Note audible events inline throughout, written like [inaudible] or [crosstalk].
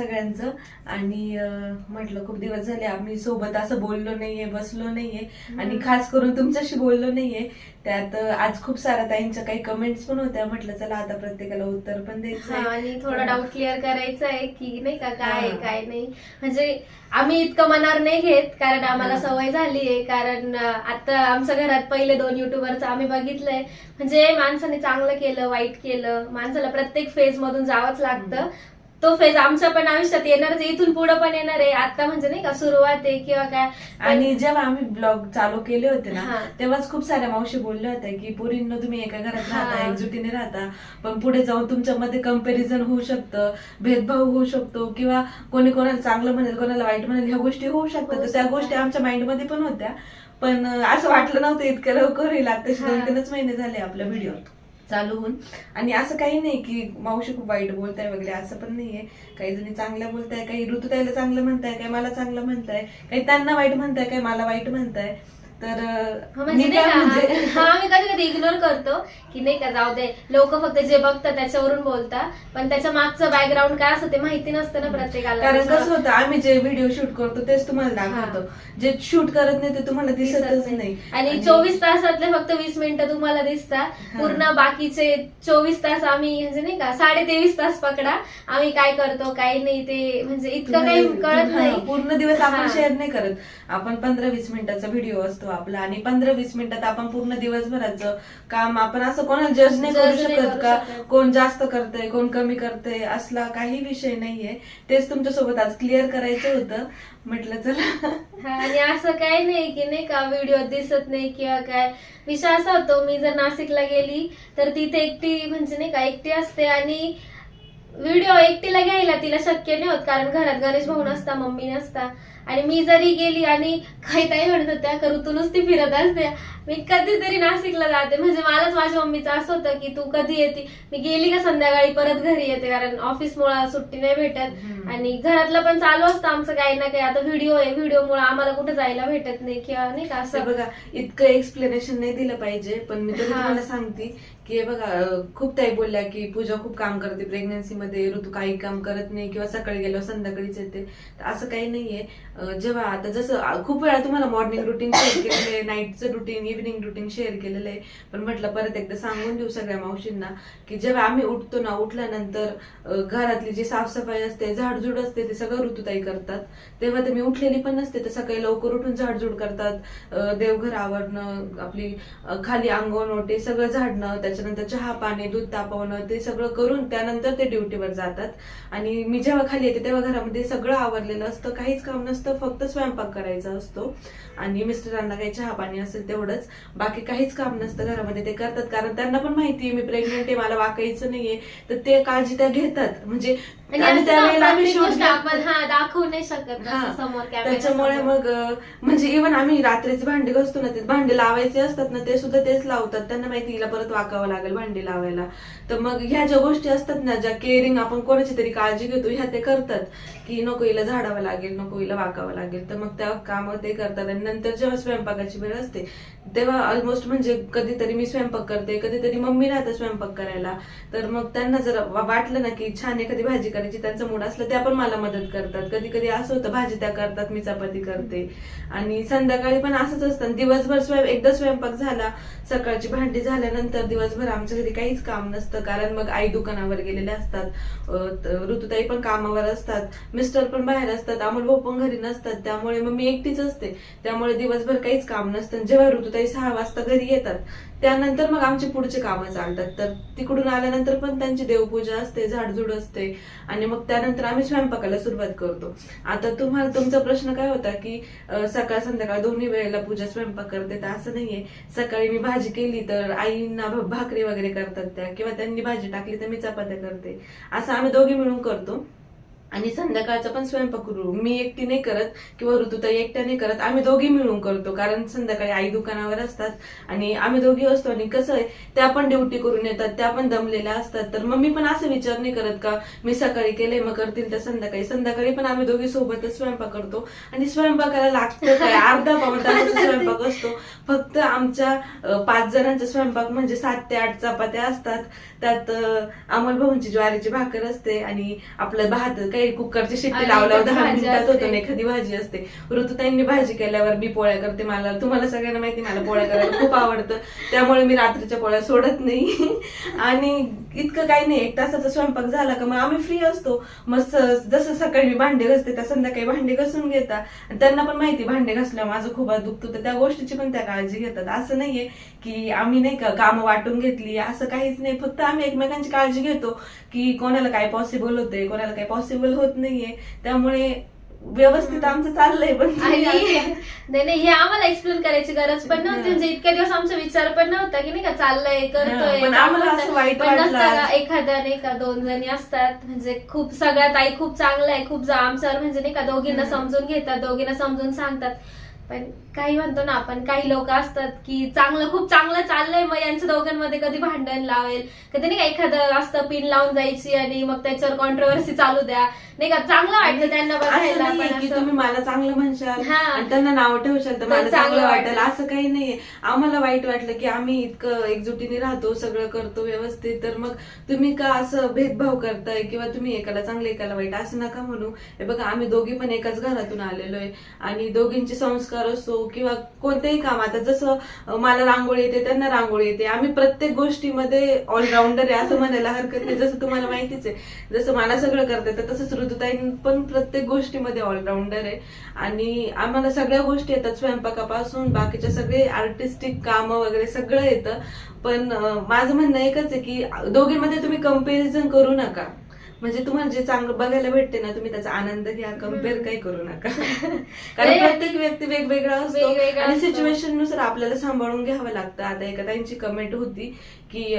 सगळ्यांचं. आणि म्हटलं खूप दिवस झाले आम्ही सोबत असं बोललो नाहीये बसलो नाहीये. आणि खास करून तुमच्याशी बोललो नाहीये. त्यात आज खूप साऱ्या ताईंच्या काही कमेंट्स पण होत्या. म्हटलं चला आता प्रत्येकाला उत्तर पण द्यायचं. आणि थोडा डाऊट क्लिअर करायचा आहे की नाही का काय. काय नाही. म्हणजे आम्ही इतकं मनावर नाही घेत कारण आम्हाला. सवय झाली आहे कारण आता आमच्या घरात पहिले दोन युट्यूबरचं आम्ही बघितलंय. म्हणजे माणसाने चांगलं केलं वाईट केलं. माणसाला प्रत्येक फेज मधून जावंच लागतं. तो फेज आमच्या पण आयुष्यात येणारच. इथून पुढे पण येणार आहे आता म्हणजे नाही का सुरुवात आहे किंवा काय आणि जेव्हा आम्ही ब्लॉग चालू केले होते ना. तेव्हाच खूप साऱ्या मावशी बोलल्या होत्या की पोरींनो तुम्ही एका घरात राहता. एकजुटीने राहता पण पुढे जाऊन तुमच्यामध्ये कंपॅरिझन होऊ शकतं भेदभाव होऊ शकतो किंवा कोणी कोणाला चांगलं म्हणेल कोणाला वाईट म्हणेल ह्या गोष्टी होऊ शकतात त्या. गोष्टी आमच्या माइंडमध्ये पण होत्या पण असं वाटलं नव्हतं इतकं लवकर होईल आता. दोन तीनच महिने झाले आपला व्हिडिओ चालू होऊन आणि असं काही नाही की मावशी खूप वाईट बोलताय वगैरे असं पण नाहीये. काही जणी चांगलं बोलताय काही ऋतुताईला चांगलं म्हणताय काही मला चांगलं म्हणताय काही त्यांना वाईट म्हणताय काही मला वाईट म्हणताय. तर हा, म्हणजे मी नाही काय का, हा आम्ही कधी कधी इग्नोर करतो की नाही का जाऊ दे लोक फक्त जे बघतात त्याच्यावरून बोलतात पण त्याच्या मागचं बॅकग्राऊंड काय असतं ते माहिती नसतं ना प्रत्येकाला. कारण कसं होतं आम्ही जे व्हिडिओ शूट करतो तेच तुम्हाला दाखवतो. जे शूट करत नाही ते तुम्हाला दिसत दिसतच नाही. नाही. आणि चोवीस तासातले फक्त वीस मिनिटं तुम्हाला दिसतात. पूर्ण बाकीचे चोवीस तास आम्ही म्हणजे नाही का साडे तेवीस तास पकडा. आम्ही काय करतो काय नाही ते म्हणजे इतकं काही तुम्हाला- कळत हा, नाही. पूर्ण दिवस आपण हा. शेअर नाही करत. आपण पंधरा वीस मिनिटाचा व्हिडिओ असतो. आपला. आणि पंधरा वीस मिनिटात आपण पूर्ण दिवसभराचं काम आपण असं कोणाला जज नाही करू शकत का. कोण जास्त करतंय कोण कमी करतंय असला काही विषय नाहीये. तेच तुमच्यासोबत आज क्लिअर करायचं होतं. म्हटलं चला. हा, आणि असं काय नाही की नाही का व्हिडिओ दिसत नाही किंवा काय. विषय असा होतो मी जर नाशिकला गेली तर तिथे एकटी म्हणजे नाही का एकटी असते आणि व्हिडिओ एकटीला घ्यायला तिला शक्य नाही होत कारण घरात गणेश भाऊ नसता मम्मी नसता. आणि मी जरी गेली आणि काही ताई म्हणत होत्या करू तू फिरत असते. मी कधीतरी नाशिकला जाते. म्हणजे मलाच माझ्या मम्मीचं असं होतं की तू कधी येते? मी गेली का संध्याकाळी परत घरी येते कारण ऑफिस मुळे सुट्टी नाही भेटत. आणि घरातलं पण चालू असतं आमचं काही ना काही. आता व्हिडिओ आहे व्हिडिओ मुळे आम्हाला कुठे जायला भेटत नाही किंवा नाही का असं. बघा इतकं एक्सप्लेनेशन नाही दिलं पाहिजे पण मी तरी. तुम्हाला सांगते की हे बघा खूप ताई बोलल्या की पूजा खूप काम करते. प्रेग्नन्सी मध्ये ऋतू काही काम करत नाही किंवा सकाळी गेलो संध्याकाळीच येते. असं काही नाहीये. जेव्हा आता जसं खूप वेळा तुम्हाला मॉर्निंग रुटीन शेअर केलेलं आहे नाईटचं रुटीन इव्हिनिंग रुटीन शेअर केलेलं आहे. पण म्हटलं परत एकदा सांगून देऊ सगळ्या मावशींना की जेव्हा आम्ही उठतो ना उठल्यानंतर घरातली जी साफसफाई असते झाडझूड असते ते सगळं ऋतुताई करतात. तेव्हा तर मी उठलेली पण नसते तर सकाळी लवकर उठून झाडझूड करतात. देवघर आवरणं आपली खाली अंगण ओटे सगळं झाडणं त्याच्यानंतर चहा पाणी दूध तापवणं ते सगळं करून त्यानंतर ते ड्युटीवर जातात. आणि मी जेव्हा खाली येते तेव्हा घरामध्ये सगळं आवरलेलं असतं काहीच काम नसतं. फक्त स्वयंपाक करायचा असतो. आणि मिस्टरांना काही चहा पाणी असेल तेवढंच. बाकी काहीच काम नसतं घरामध्ये ते करतात. कारण त्यांना पण माहिती आहे मी प्रेग्नेंट आहे मला वाकायचं नाहीये. तर ते काळजी त्या घेतात. म्हणजे आणि आणि असं त्यावेळेला आम्ही प्रत्येक shoot गोष्ट घेत- आपण हा दाखवू नाही शकत. असं समोर camera त्याच्यामुळे. मग म्हणजे इव्हन आम्ही रात्रीचे भांडे घासतो ना ते भांडे लावायचे असतात ना ते सुद्धा तेच लावतात. त्यांना माहिती हिला परत वाकावं लागेल भांडे लावायला. तर मग ह्या ज्या गोष्टी असतात ना ज्या केअरिंग आपण कोणाची तरी काळजी घेतो ह्या ते करतात. की नको हिला झाडावं लागेल नको हिला वाकावं लागेल. तर मग त्या काम ते करतात आणि नंतर जेव्हा स्वयंपाकाची वेळ असते तेव्हा ऑलमोस्ट म्हणजे कधीतरी मी स्वयंपाक करते कधीतरी मम्मी राहते स्वयंपाक करायला. तर मग त्यांना जर वाटलं ना की छान एखादी भाजी करायची त्यांचा मूड असला त्या पण मला मदत करतात. कधी कधी असं होतं भाजी त्या करतात मी चपाती करते. आणि संध्याकाळी पण असंच असतं. दिवसभर स्वयं एकदा स्वयंपाक झाला सकाळची भांडी झाल्यानंतर दिवसभर आमच्या घरी काहीच काम नसतं. कारण मग आई दुकानावर गेलेले असतात ऋतुताई पण कामावर असतात. मिस्टर पण बाहेर असतात अमोल भाऊ पण घरी नसतात त्यामुळे मग मी एकटीच असते. त्यामुळे दिवसभर काहीच काम नसतं. जेव्हा ऋतुताई सहा वाजता घरी येतात त्यानंतर मग आमचे पुढचे कामं चालतात. तर तिकडून आल्यानंतर पण त्यांची देवपूजा असते झाडझूड असते. आणि मग त्यानंतर आम्ही स्वयंपाकाला सुरुवात करतो. आता तुम्हाला तुमचा प्रश्न काय होता की सकाळ संध्याकाळ दोन्ही वेळेला पूजा स्वयंपाक करते तर असं नाहीये. सकाळी मी भाजी केली तर आईंना भाकरी वगैरे करतात त्या किंवा त्यांनी भाजी टाकली तर मी चपात्या करते. असं आम्ही दोघी मिळून करतो. आणि संध्याकाळचा पण स्वयंपाक करू. मी एकटी नाही करत किंवा ऋतुताई एकट्या नाही करत. आम्ही दोघी मिळून करतो कारण संध्याकाळी आई दुकानावर असतात आणि आम्ही दोघी असतो. आणि कसं आहे त्या पण ड्युटी करून येतात त्या पण दमलेल्या असतात. तर मग मी पण असं विचार नाही करत का मी सकाळी केले मग करतील तर संध्याकाळी. संध्याकाळी पण आम्ही दोघी सोबतच स्वयंपाक करतो. आणि स्वयंपाकाला लागतं काय? अर्धा पाऊण तासाचा स्वयंपाक असतो. फक्त आमच्या पाच जणांचा स्वयंपाक म्हणजे सात ते आठ चपात्या असतात. त्यात अमोल भाऊंची ज्वारीची भाकर असते आणि आपलं भात काही कुकरची शिट्टी आणि लावल्यावर एखादी दहा भाजी मिनिटात होतो असते. आणि एखादी भाजी असते. ऋतुताईंनी भाजी केल्यावर मी पोळ्या करते. मला तुम्हाला सगळ्यांना माहिती मला पोळ्या करायला खूप आवडतं. त्यामुळे मी रात्रीच्या पोळ्या सोडत नाही. आणि इतकं काही नाही एक तासाचा स्वयंपाक झाला का मग आम्ही फ्री असतो. मग जसं सकाळी मी भांडे घासते त्या संध्याकाळी भांडे घासून आणि त्यांना पण माहिती भांडे घासल्यावर माझं खूप दुखतो. तर त्या गोष्टीची पण त्या काळजी घेतात. असं नाहीये की आम्ही नाही का कामं वाटून घेतली असं काहीच नाही. फक्त आम्ही एकमेकांची काळजी घेतो की कोणाला काय पॉसिबल होतंय कोणाला काय पॉसिबल होत नाहीये. त्यामुळे व्यवस्थित आमचं चाललंय पण आणि नाही नाही हे आम्हाला एक्सप्लेन करायची गरज पण नव्हती. म्हणजे इतक्या दिवस आमचा विचार पण नव्हता की नाही का चाललंय करतोय पण आम्हाला असं वाईट पण वाटलं नसतं का आज. एखाद्या नाही का दोन जणी असतात. म्हणजे खूप सगळ्यात आई खूप चांगलं आहे खूप जा- आमच्यावर म्हणजे नाही का दोघींना. समजून घेतात दोघींना समजून सांगतात. पण काही म्हणतो ना आपण काही लोक असतात की चांगलं खूप चांगलं चाललंय मग यांच्या दोघांमध्ये कधी भांडण लावेल. कधी नाही का एखादं असतं पिन लावून जायची आणि मग त्याच्यावर कॉन्ट्रोवर्सी चालू द्या. नाही का चांगलं वाटतं त्यांना असं बघायला पण की असं तुम्ही मला चांगलं म्हणशाल हा. आणि त्यांना नाव ठेवशाल तर तर मला चांगलं चांगलं वाटेल. वाटेल. असं काही नाहीये. आम्हाला वाईट वाटलं की आम्ही इतकं एकजुटीने राहतो सगळं करतो व्यवस्थित तर मग तुम्ही का असं भेदभाव करताय किंवा तुम्ही एकाला चांगलं एकाला वाईट असं नका म्हणू. हे बघा आम्ही दोघी पण एकाच घरातून आलेलो आहे आणि दोघींचे संस्कार असो किंवा कोणतेही काम. आता जसं अं, मला रांगोळी येते त्यांना रांगोळी येते. आम्ही प्रत्येक गोष्टीमध्ये ऑलराऊंडर आहे असं म्हणायला हरकत नाही. जसं तुम्हाला माहितीच आहे. जसं मला सगळं करता येतं तसंच ऋतुताई पण प्रत्येक गोष्टीमध्ये ऑलराऊंडर आहे आणि आम्हाला सगळ्या गोष्टी येतात स्वयंपाकापासून बाकीच्या सगळे आर्टिस्टिक कामं वगैरे सगळं येतं पण माझं म्हणणं एकच आहे की दोघींमध्ये तुम्ही कंपॅरिझन करू नका म्हणजे तुम्हाला जे चांगलं बघायला भेटते ना तुम्ही त्याचा आनंद घ्या कंपेअर. काही करू नका [laughs] कारण. प्रत्येक व्यक्ती वेगवेगळा असतो आणि. सिच्युएशननुसार आपल्याला सांभाळून घ्यावं लागतं आता एका त्यांची कमेंट होती की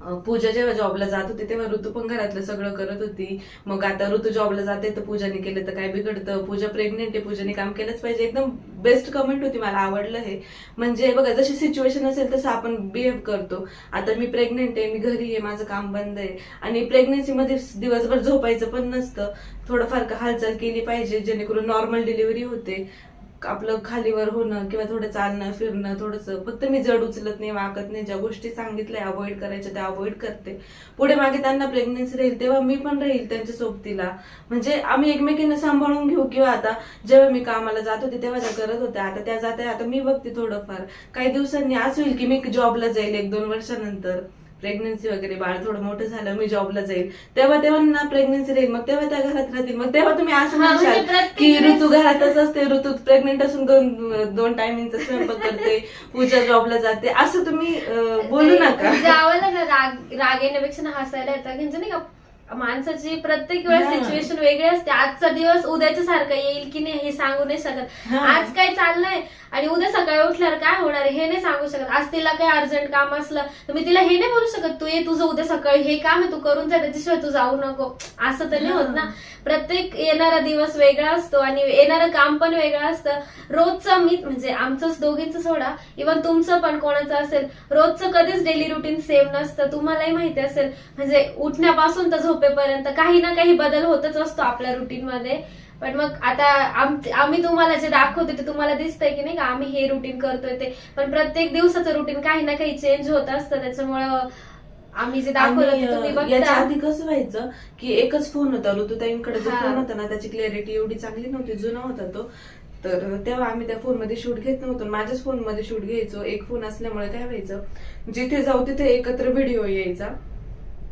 पूजा जेव्हा जॉबला जात होती तेव्हा ऋतू पण घरातलं सगळं करत होती. मग आता ऋतू जॉबला जाते तर पूजाने केलं तर काय बिघडतं? पूजा प्रेग्नेंट आहे पूजाने काम केलंच पाहिजे. एकदम बेस्ट कमेंट होती मला आवडलं हे. म्हणजे बघा जशी सिच्युएशन असेल तसं आपण बिहेव करतो. आता मी प्रेग्नेंट आहे मी घरी आहे माझं काम बंद आहे. आणि प्रेग्नेन्सी मध्ये दिवसभर झोपायचं पण नसतं. थोडंफार हालचाल केली पाहिजे जेणेकरून नॉर्मल डिलिव्हरी होते. आपलं खालीवर होणं किंवा थोडं चालणं फिरणं थोडंसं. फक्त मी जड उचलत नाही वाकत नाही. ज्या गोष्टी सांगितल्या अवॉइड करायच्या त्या अवॉइड करते. पुढे मागे त्यांना प्रेग्नन्सी राहील तेव्हा मी पण राहील त्यांच्या सोबतीला. म्हणजे आम्ही एकमेकींना सांभाळून घेऊ किंवा आता जेव्हा मी कामाला जात होते तेव्हा त्या करत होत्या. आता त्या जात आता मी बघते थोडंफार. काही दिवसांनी असं होईल की मी जॉबला जाईल एक दोन वर्षानंतर. प्रेग्नन्सी वगैरे बाळ थोडं मोठं झालं मी जॉबला जाईल तेव्हा तेव्हा ना प्रेग्नन्सी राहील मग तेव्हा त्या घरात राहतील. मग तेव्हा तुम्ही असं म्हणशाल प्रत्येक की ऋतू घरातच असते ऋतू प्रेग्नेंट असून दोन दोन टायमिंगचा स्वयंपाक करते पूजा जॉबला जाते. असं तुम्ही बोलू नका. आम्हाला ना राग राग येण्यापेक्षा ना हसायला येतं. म्हणजे नाही का माणसाची प्रत्येक वेळेस. सिच्युएशन वेगळी असते. आजचा दिवस उद्याच्या सारखा येईल की नाही हे सांगू नाही शकत. आज काय चाललंय? आणि उद्या सकाळी उठल्यावर काय होणार हे नाही सांगू शकत. आज तिला काही अर्जंट काम असलं तर मी तिला हे नाही बोलू शकत तू ये तुझं उद्या सकाळी हे काम आहे तू करून जा त्याच्याशिवाय तू जाऊ नको. असं तर नाही होत ना. प्रत्येक येणारा दिवस वेगळा असतो आणि येणारं काम पण वेगळं असतं. रोजचं मी म्हणजे आमचंच दोघींचं सोडा इव्हन तुमचं पण कोणाचं असेल रोजचं कधीच डेली रुटीन सेम नसतं. तुम्हालाही माहिती असेल म्हणजे उठण्यापासून तर झोपेपर्यंत काही ना काही बदल होतच असतो आपल्या रुटीन मध्ये. पण मग आता आम- आम्ही तुम्हाला जे दाखवतो ते तुम्हाला दिसतंय की नाही का? आम्ही हे रुटीन करतोय ते. पण प्रत्येक दिवसाचं रुटीन काही ना काही चेंज होत असतं. त्याच्यामुळं आम्ही जे दाखवलं याच्या आधी कसं व्हायचं की एकच फोन होता ऋतुताईंकडे जो. फोन होता ना त्याची क्लॅरिटी एवढी चांगली नव्हती जुना होता तो. तर तेव्हा आम्ही त्या फोनमध्ये शूट घेत नव्हतो. माझ्याच फोनमध्ये शूट घ्यायचो. एक फोन असल्यामुळे काय व्हायचं जिथे जाऊ तिथे एकत्र व्हिडिओ यायचा.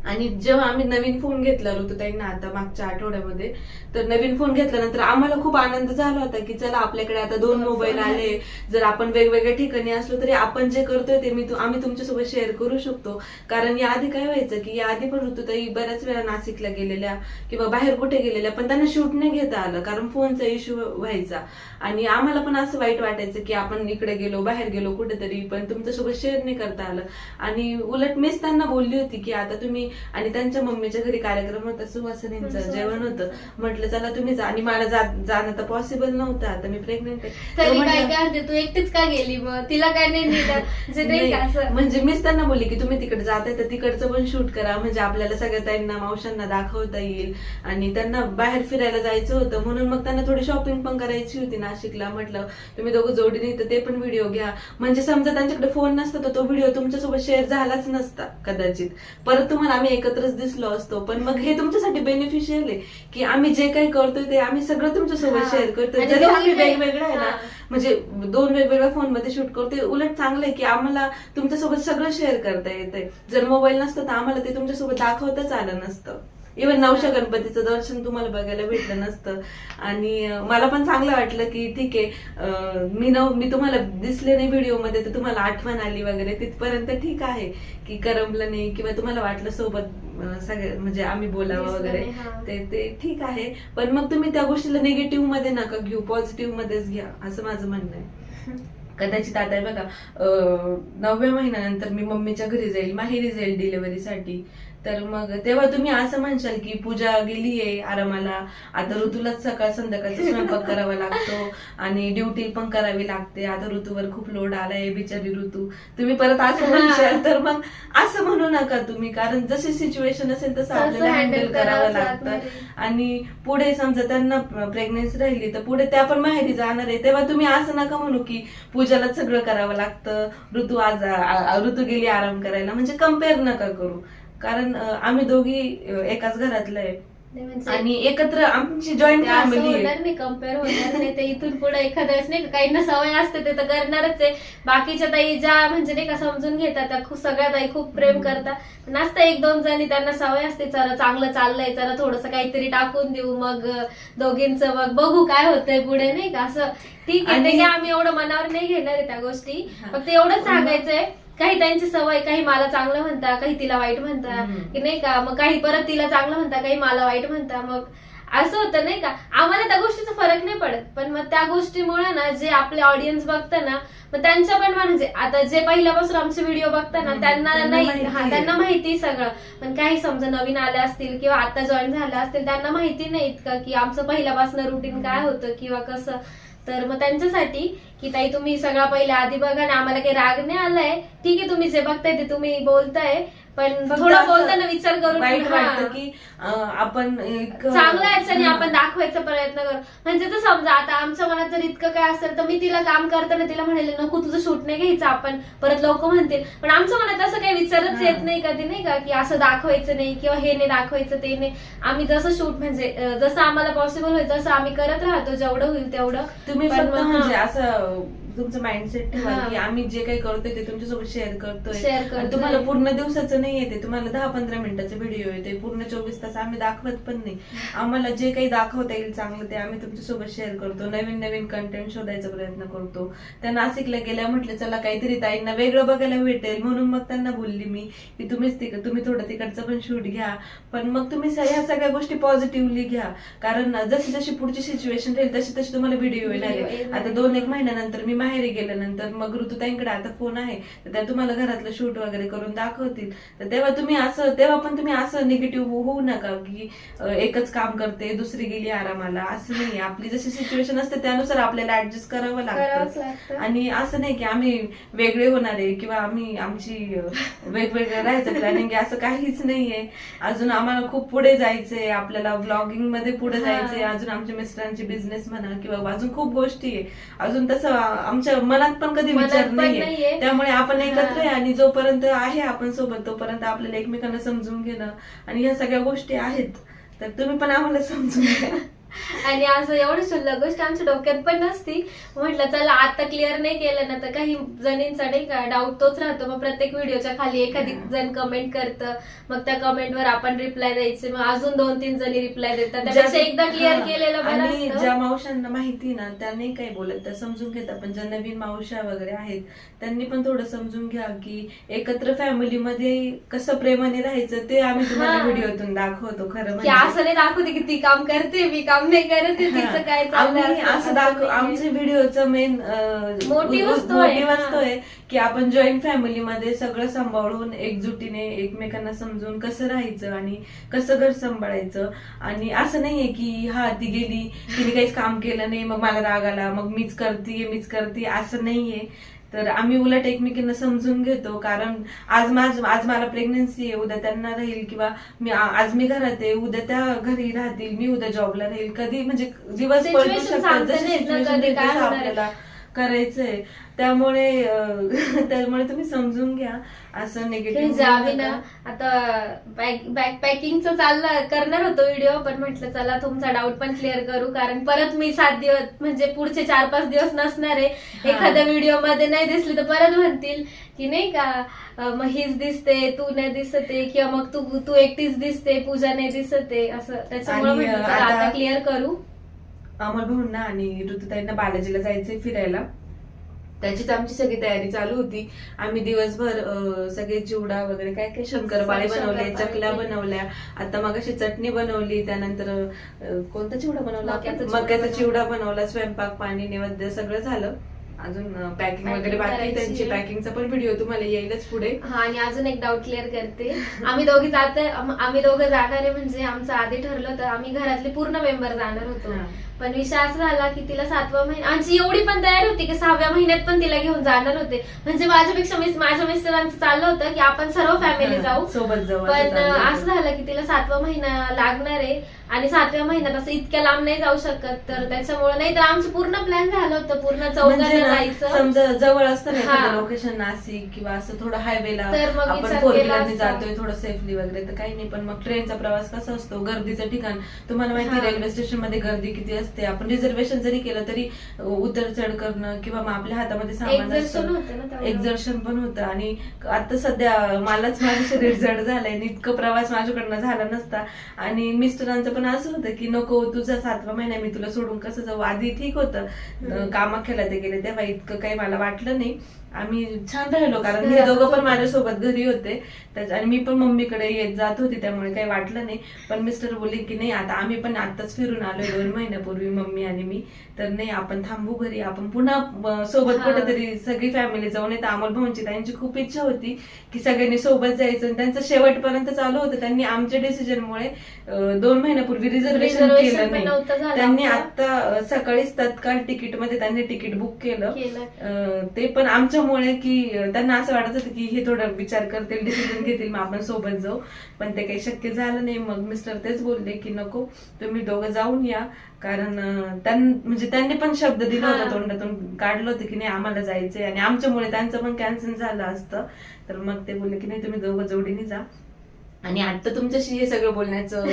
आणि जेव्हा आम्ही नवीन फोन घेतला ऋतुताईंना आता मागच्या आठवड्यामध्ये तर नवीन फोन घेतल्यानंतर आम्हाला खूप आनंद झाला होता की चला आपल्याकडे आता दोन मोबाईल phone आले. जर आपण वेगवेगळ्या ठिकाणी असलो तरी आपण जे करतोय ते मी तु- आम्ही तुमच्यासोबत शेअर करू शकतो. कारण याआधी काय व्हायचं की याआधी पण ऋतुताई बऱ्याच वेळा नाशिकला गेलेल्या किंवा बाहेर कुठे गेलेल्या पण त्यांना शूट नाही घेता आलं कारण फोनचा इश्यू व्हायचा. आणि आम्हाला पण असं वाईट वाटायचं की आपण इकडे गेलो बाहेर गेलो कुठेतरी पण तुमच्यासोबत शेअर नाही करता आलं. आणि उलट मीच त्यांना बोलली होती की आता तुम्ही आणि त्यांच्या मम्मीच्या घरी कार्यक्रम होता सुवासिनींचं. जेवण होतं. म्हटलं चला तुम्ही जा आणि मला जाणं तर पॉसिबल नव्हतं आता मी प्रेग्नेंट आहे. तर तरी काय म्हटलं- काय म्हणते तू? एकटीच का गेली मग? तिला काय नाही नेलं म्हणजे नाही का नाही, असं? म्हणजे मीच त्यांना बोलली की तुम्ही तिकडे जाताय तर तिकडचं पण शूट करा. म्हणजे आपल्याला सगळ्या ताईंना मावशांना दाखवता येईल. आणि त्यांना बाहेर फिरायला जायचं होतं. म्हणून मग त्यांना थोडी शॉपिंग पण करायची होती नाशिकला. म्हटलं तुम्ही दोघं जोडीने तर ते पण व्हिडिओ घ्या. म्हणजे समजा त्यांच्याकडे फोन नसता तर तो व्हिडिओ तुमच्यासोबत शेअर झालाच नसता कदाचित. परत तुम्हाला आम्ही आम्ही एकत्रच दिसलो असतो पण मग हे तुमच्यासाठी बेनिफिशियल आहे की आम्ही जे काही करतोय ते आम्ही सगळं तुमच्यासोबत. शेअर करतोय आणि जरी आम्ही वेगवेगळं आहे ना. म्हणजे दोन वेगवेगळ्या फोनमध्ये शूट करतोय उलट चांगलं आहे की आम्हाला तुमच्यासोबत सगळं शेअर करता येतंय जर मोबाईल नसतं तर आम्हाला ते तुमच्यासोबत दाखवताच आलं नसतं इव्हन नवशा गणपतीचं दर्शन तुम्हाला बघायला भेटलं नसतं. आणि मला पण चांगलं वाटलं की ठीक आहे मी नव मी तुम्हाला दिसले नाही व्हिडिओमध्ये तर तुम्हाला आठवण आली वगैरे. तिथपर्यंत ठीक आहे की करमलं नाही किंवा तुम्हाला वाटलं सोबत अं, सगळे म्हणजे आम्ही बोलावं वगैरे. ते ते ठीक आहे. पण मग तुम्ही त्या गोष्टीला निगेटिव्हमध्ये नका घेऊ पॉझिटिव्ह मध्येच घ्या असं माझं म्हणणं आहे. [laughs] कदाचित आता बघा नवव्या महिन्यानंतर मी मम्मीच्या घरी जाईल माहेरी जाईल डिलिव्हरीसाठी तर मग तेव्हा तुम्ही असं म्हणशाल की पूजा गेलीये आरामाला. आता ऋतूलाच सकाळ संध्याकाळचा स्वयंपाक करावा लागतो आणि ड्युटी पण करावी लागते. आता ऋतूवर खूप लोड आलाय बिचारी ऋतू. तुम्ही परत असं म्हणशाल तर मग असं म्हणू नका तुम्ही. कारण जशी सिच्युएशन असेल तसं आपल्याला हँडल करावं लागतं. आहे. आणि पुढे समजा त्यांना प्रेग्नेन्सी राहिली तर पुढे त्या पण माहेरी जाणार आहे. तेव्हा तुम्ही असं नका म्हणू की पूजाला सगळं करावं लागतं. ऋतू आज ऋतू गेली आराम करायला. म्हणजे कंपेअर नका करू. कारण आम्ही दोघी एकाच घरातलं आहे म्हणजे आणि एकत्र आमची जॉईंट फॅमिली होणार नाही कंपेअर होणार नाही. ते इथून पुढे एखाद्या वेळेस नाही का काहींना सवय असते ते तर करणारच आहे. बाकीच्या ताई ज्या म्हणजे नाही का समजून घेतात त्या खूप सगळ्या ताई खूप प्रेम. करतात. नसतं एक दोन जणी त्यांना सवय असते जरा चांगलं चाललंय जरा थोडस काहीतरी टाकून देऊ मग दोघींचं मग बघू काय होतंय पुढे नाही का? असं ठीक आहे आम्ही एवढं मनावर नाही घेणार आहे त्या गोष्टी. फक्त एवढंच सांगायचंय काही त्यांची सवय काही मला चांगलं म्हणता काही तिला वाईट म्हणता. की नाही का? मग काही परत तिला चांगलं म्हणता काही मला वाईट म्हणता. मग असं होतं नाही का? आम्हाला त्या गोष्टीचा फरक नाही पडत. पण मग त्या गोष्टीमुळे ना जे आपले ऑडियन्स बघतं ना मग त्यांच्या पण म्हणजे आता जे पहिल्यापासून आमचे व्हिडिओ बघतात ना त्यांना त्यांना नाही माहिती आहे. त्यांना माहिती सगळं. पण काही समजा नवीन आले असतील किंवा आता जॉईन झाले असतील त्यांना माहिती नाही इतकं की आमचं पहिल्यापासून रुटीन काय होतं किंवा कसं. तर मग त्यांच्यासाठी की ताई तुम्ही सगळा पहिले आधी बघा आणि आम्हाला काही राग नाही आलाय. ठीक आहे तुम्ही जे बघताय ते तुम्ही बोलताय. पण थोडं बोलताना विचार करून वाईट. वाटतं की आपण चांगलं हं. आपण दाखवायचा प्रयत्न करू म्हणजे तर समजा आता आमच्या मनात जर इतकं काय असेल तर मी तिला काम करताना तिला म्हणेल नको तुझं शूट नाही घ्यायचं आपण परत लोक म्हणतील पण आमच्या मनात असं काही विचारच. येत नाही कधी नाही का की असं दाखवायचं नाही किंवा हे नाही दाखवायचं ते नाही आम्ही जसं शूट म्हणजे जसं आम्हाला पॉसिबल होईल तसं आम्ही करत राहतो जेवढं होईल तेवढं तुम्ही. म्हणजे असं तुमचं माइंडसेट ठेवा हा. की आम्ही जे काही करतोय ते तुमच्यासोबत शेअर करतोय. आणि करतोय. तुम्हाला पूर्ण दिवसाचं नाही येते. तुम्हाला दहा पंधरा मिनिटाचे व्हिडिओ येते पूर्ण चोवीस तास आम्ही दाखवत पण नाही. आम्हाला जे काही दाखवता येईल चांगलं ते आम्ही तुमच्यासोबत शेअर करतो. नवीन नवीन कंटेंट शोधायचा प्रयत्न करतो. त्या नाशिकला गेल्या म्हटलं चला काहीतरी ताईंना वेगळं बघायला भेटेल. म्हणून मग त्यांना बोलली मी की तुम्हीच तिकड तुम्ही थोडं तिकडचं पण शूट घ्या. पण मग तुम्ही स- ह्या सगळ्या गोष्टी पॉझिटिव्हली घ्या. कारण जशी जशी पुढची सिच्युएशन राहील तशी तशी तुम्हाला व्हिडिओ येणार आहे. आता दोन एक महिन्यानंतर मी माहेरी गेल्यानंतर मग ऋतुताईंकडे आता फोन आहे. तर त्या तुम्हाला घरातलं शूट वगैरे करून दाखवतील. तर तेव्हा तुम्ही असं तेव्हा पण तुम्ही असं निगेटिव्ह होऊ नका की एकच काम करते दुसरी गेली आरामाला. असं नाही आपली जशी सिच्युएशन असते त्यानुसार आपल्याला ऍडजस्ट करावं लागतं. आणि असं नाही की आम्ही वेगळे होणार आहे किंवा आम्ही आमची वेगवेगळं राहायचं प्लॅनिंग असं काहीच नाहीये. अजून आम्हाला खूप पुढे जायचंय. आपल्याला ब्लॉगिंगमध्ये पुढे. जायचंय. अजून आमच्या मिस्टरांची बिझनेस म्हणा किंवा अजून खूप गोष्टी आहे. अजून तसं आमच्या मनात पण कधी विचार नाहीये. त्यामुळे आपण एकत्र आहे. आणि जोपर्यंत आहे आपण सोबत तोपर्यंत आपल्याला एकमेकांना समजून घेणं आणि ह्या सगळ्या गोष्टी आहेत तर तुम्ही पण आम्हाला समजून घ्या आणि असं एवढी शुल्लक गोष्ट आमच्या डोक्यात पण नसती. म्हटलं चला आता क्लिअर नाही केलं ना तर काही जणींचा नाही का डाऊट तोच राहतो. मग प्रत्येक व्हिडिओच्या खाली एखादी जण कमेंट करतं. मग त्या कमेंटवर आपण रिप्लाय द्यायचे. मग अजून दोन तीन जणी रिप्लाय देतात. त्यापेक्षा एकदा क्लिअर. केलेलं बरं आणि असतं. ज्या मावशांना माहिती ना त्या नाही काही बोलत त्या समजून घेतात. पण ज्या नवीन मावशा वगैरे आहेत त्यांनी पण थोडं समजून घ्या की एकत्र फॅमिलीमध्ये कसं प्रेमाने राहायचं ते आम्ही तुम्हाला हा. व्हिडिओतून दाखवतो. खरं की म्हणजे. असं नाही दाखवते की ती काम करते मी काम नाही करत आहे, तिचं काय. चाललंय आम्ही असं दाखव आमचे व्हिडिओचं मेन Motiveच तो आहे, मोटिव्ह की आपण जॉईंट फॅमिलीमध्ये सगळं सांभाळून एकजुटीने एकमेकांना समजून कसं राहायचं आणि कसं घर सांभाळायचं. आणि असं नाहीये की हा ती गेली तिने काहीच काम केलं नाही मग मला राग आला मग मीच करते मीच करते असं नाहीये. तर आम्ही उलट एकमेकींना समजून घेतो कारण आज माझ आज मला प्रेग्नन्सी आहे उद्या त्यांना राहील किंवा मी आज मी घरात आहे उद्या त्या घरी राहतील मी उद्या जॉबला राहील. कधी म्हणजे दिवस Situation शकतात करायचंय. त्यामुळे [laughs] त्यामुळे तुम्ही समजून घ्या असं निगेटिव्ह जावी ना. आता बॅग बॅग पॅकिंगचं चाललं करणार होतो व्हिडिओ पण म्हटलं चला तुमचा डाऊट पण क्लिअर करू. कारण परत मी सात दिवस म्हणजे पुढचे चार पाच दिवस नसणार आहे. एखाद्या व्हिडिओमध्ये नाही दिसली तर परत म्हणतील की नाही का मग हीच दिसते तू नाही दिसते किंवा मग तू तू एकटीच दिसते पूजा नाही दिसते असं. त्याच्यामुळे आता क्लिअर करू. अमर भाऊंना आणि ऋतुताईंना बालाजीला जायचंय फिरायला त्याचीच आमची सगळी तयारी चालू होती आम्ही दिवसभर सगळे चिवडा वगैरे काय काय शंकरपाळे बनवले चकल्या. बनवल्या आता मग अशी चटणी बनवली त्यानंतर कोणता चिवडा बनवला? मक्याचा. चिवडा बनवला स्वयंपाक पाणी नैवेद्य सगळं झालं अजून पॅकिंग वगैरे बाकी. करायची त्यांची. पॅकिंगचा पण व्हिडिओ तुम्हाला येईलच पुढे हा आणि अजून एक डाऊट क्लिअर करते आम्ही दोघी जात आम्ही दोघं जाणार आहे म्हणजे आमचं आधी ठरलं तर आम्ही घरातले पूर्ण मेंबर जाणार होतो हा. पण विषय असा झाला की तिला सातवा महिना आमची एवढी पण तयारी होती की सहाव्या महिन्यात पण तिला घेऊन जाणार होते म्हणजे माझ्यापेक्षा मिस माझ्या मिस्टरांचं चाललं होतं की आपण सर्व फॅमिली जाऊ सोबत जाऊ असं पण चाललं होतं. असं झालं की तिला सातवा महिना लागणार आहे आणि सातव्या महिन्यात असं इतक्या लांब नाही जाऊ शकत तर त्याच्यामुळे नाही तर आमचं पूर्ण प्लॅन झालं होतं पूर्ण म्हणजे ना, जायचं समजा जवळ असतं ना लोकेशन नाशिक किंवा असं थोडं हायवेला आपण फोर व्हीलरने. जातोय थोडं सेफली वगैरे तर काही नाही. पण मग ट्रेनचा प्रवास कसा असतो? गर्दीचं ठिकाण. तुम्हाला माहिती. रेल्वे स्टेशनमध्ये गर्दी किती असते? आपण रिझर्वेशन जरी केलं तरी उतर चढ करणं किंवा मग आपल्या हातामध्ये सामान एक्झर्शन असतं. एक्झर्शन पण होतं. आणि आता सध्या मलाच माझं शरीर [laughs] जड झालंय. आणि इतकं प्रवास माझ्याकडनं झाला नसता. आणि मिस्टरांचं पण असं होतं की नको तुझा सातवा महिना मी तुला सोडून कसं जाऊ? आधी ठीक होतं. कामाख्याला ते गेले तेव्हा इतकं काही मला वाटलं नाही. आम्ही छान राहिलो कारण हे दोघं पण. माझ्यासोबत घरी होते. आणि मी पण मम्मीकडे येत जात होती त्यामुळे काही वाटलं नाही. पण मिस्टर बोलले की नाही आता आम्ही पण आताच फिरून आलोय. दोन महिन्यापूर्वी मम्मी आणि मी. तर नाही आपण थांबू घरी. आपण पुन्हा सोबत. कुठेतरी सगळी फॅमिली जाऊन येतं. अमोल भाऊंची त्यांची खूप इच्छा होती की सगळ्यांनी सोबत जायचं. आणि त्यांचं शेवटपर्यंत चालू होतं. त्यांनी आमच्या डिसिजनमुळे दोन महिन्यापूर्वी रिझर्वेशन केलं नाही. त्यांनी. आता सकाळीच तत्काळ तिकीटमध्ये त्यांनी तिकीट बुक केलं. ते पण आमच्यामुळे की त्यांना असं वाटत होतं की हे थोडं विचार करतील डिसिजन घेतील मग आपण सोबत जाऊ. पण ते काही शक्य झालं नाही. मग मिस्टर तेच बोलले की नको तुम्ही दोघं जाऊन या. कारण म्हणजे त्यांनी पण शब्द दिला होता. तोंडातून. काढलं होतं की नाही आम्हाला जायचंय. आणि आमच्यामुळे त्यांचं पण कॅन्सल झालं असतं. तर मग ते बोलले की नाही तुम्ही दोघं जोडीने जा. आणि आता तुमच्याशी हे सगळं बोलण्याचं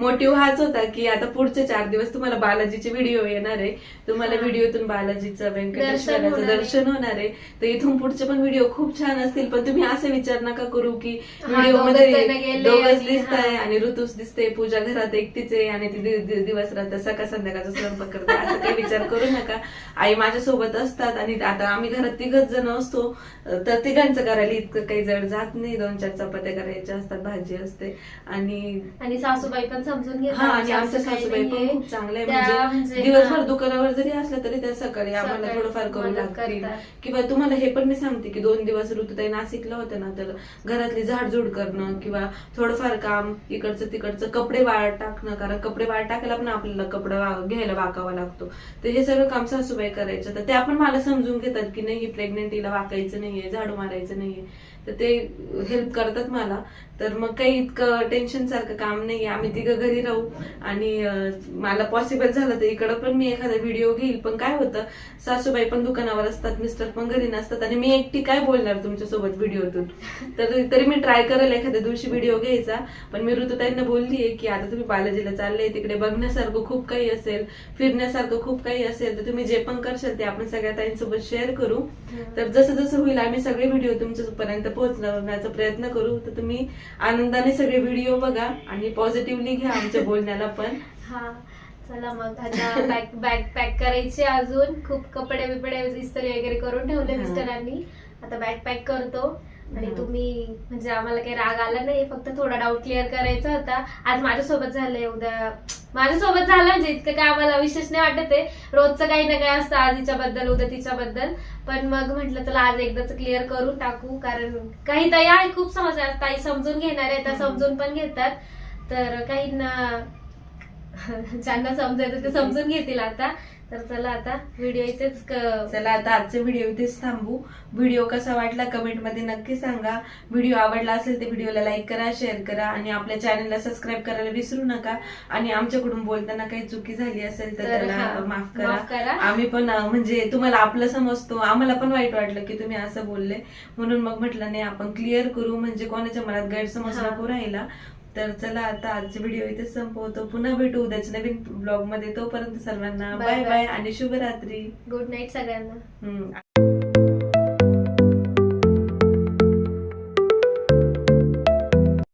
मोटिव्ह हाच होता की आता पुढचे चार दिवस तुम्हाला बालाजीचे व्हिडिओ येणार आहे. तुम्हाला. व्हिडिओतून बालाजीचं व्यंकटेश्वराचं आहे. दर्शन होणार आहे. तर इथून पुढचे पण व्हिडिओ खूप छान असतील. पण तुम्ही असे विचार नका करू की व्हिडिओमध्ये दोघच आणि दिसताय हा. आणि ऋतूच दिसते पूजा घरात एकटीच आहे आणि ती दिवस राहते सकाळ संध्याकाळचा स्वयंपाक करते. असं काही विचार करू नका. आई माझ्या सोबत असतात आणि आता आम्ही घरात तिघच जण असतो. तर तिघांचं करायला इतकं काही जड जात नाही. दोन चार चपात्या करायच्या असतात भाजी असते आणि आणि सासूबाई पण समजून घेतात हा आणि आमच्या सासूबाई पण. खूप. त्या म्हणजे म्हणजे, दिवसभर. दुकानावर जरी असल्या तरी त्या सकाळी आम्हाला थोडंफार करू लागतील. किंवा तुम्हाला हे पण मी सांगते की दोन दिवस ऋतुताई नाशिकला होत्या ना तर घरातली झाडझूड करणं किंवा थोडंफार काम इकडचं तिकडचं कपडे वाळत टाकणं कारण कपडे वाळत टाकायला पण आपल्याला कपडा घ्यायला वाकावा लागतो तर हे सगळं काम सासूबाई करायचं तर त्या पण मला समजून घेतात की नाही ही प्रेग्नेंट हिला वाकायचं नाहीये झाडू मारायचं नाहीये तर ते हेल्प करतात मला. तर मग काही इतकं टेन्शन सारखं काम नाहीये. आम्ही तिघं घरी राहू. आणि मला पॉसिबल झालं तर इकडं पण मी एखादा व्हिडिओ घेईल. पण काय होतं सासूबाई पण दुकानावर असतात मिस्टर पण घरी नसतात. आणि मी एकटी काय बोलणार तुमच्यासोबत व्हिडिओतून तर तरी मी ट्राय करेल एखाद्या दिवशी व्हिडिओ घ्यायचा. पण मी ऋतुताईंना बोललीये की आता तुम्ही बालाजीला चालले तिकडे बघण्यासारखं खूप काही असेल फिरण्यासारखं खूप काही असेल तर तुम्ही जे पण करशाल ते आपण सगळ्या ताईंसोबत शेअर करू. तर जसं जसं होईल आम्ही सगळे व्हिडिओ तुमच्यापर्यंत पोहोचवण्याचा प्रयत्न करू. तर तुम्ही आनंदाने सगळे व्हिडिओ बघा आणि पॉझिटिव्हली घ्या आमच्या बोलण्याला पण. हा. चला मग आता बॅग बॅग पॅक करायची अजून. खूप कपडे बिपडे इस्त्री वगैरे करून ठेवले. मिस्टरांनी. आता बॅग पॅक करतो. आणि. तुम्ही म्हणजे आम्हाला काही राग आला नाही फक्त थोडा डाऊट क्लिअर करायचा होता आज माझ्यासोबत झालंय उद्या माझ्यासोबत झालं म्हणजे इतकं काय आम्हाला विशेष नाही वाटत आहे रोजचं काही ना काही असतं आज हिच्याबद्दल उद्या तिच्याबद्दल पण मग म्हटलं चला आज एकदाच क्लिअर करून टाकू कारण काही ताई आहे खूप समस्या. ताई समजून घेणार आहे त्या. समजून पण घेतात तर काहींना ज्यांना समजायचं ते समजून घेतील आता तर चला आता व्हिडिओ इथेच चला आता आजचा व्हिडिओ इथेच थांबू. व्हिडिओ कसा वाटला कमेंटमध्ये नक्की सांगा. व्हिडिओ आवडला असेल तर व्हिडिओला लाईक करा शेअर करा आणि आपल्या चॅनलला सबस्क्राईब करायला विसरू नका. आणि आमच्याकडून बोलताना काही चुकी झाली असेल तर त्याला माफ करा. आम्ही पण म्हणजे तुम्हाला आपलं समजतो. आम्हाला पण वाईट वाटलं की तुम्ही असं बोलले. म्हणून मग म्हटलं नाही आपण क्लिअर करू. म्हणजे कोणाच्या मनात गैरसमज. नको राहिला तर चला आता आजचे व्हिडिओ इथे संपवतो. पुन्हा भेटू उद्याच्या नवीन ब्लॉगमध्ये. तोपर्यंत सर्वांना बाय. बाय आणि शुभरात्री. गुड नाईट सगळ्यांना.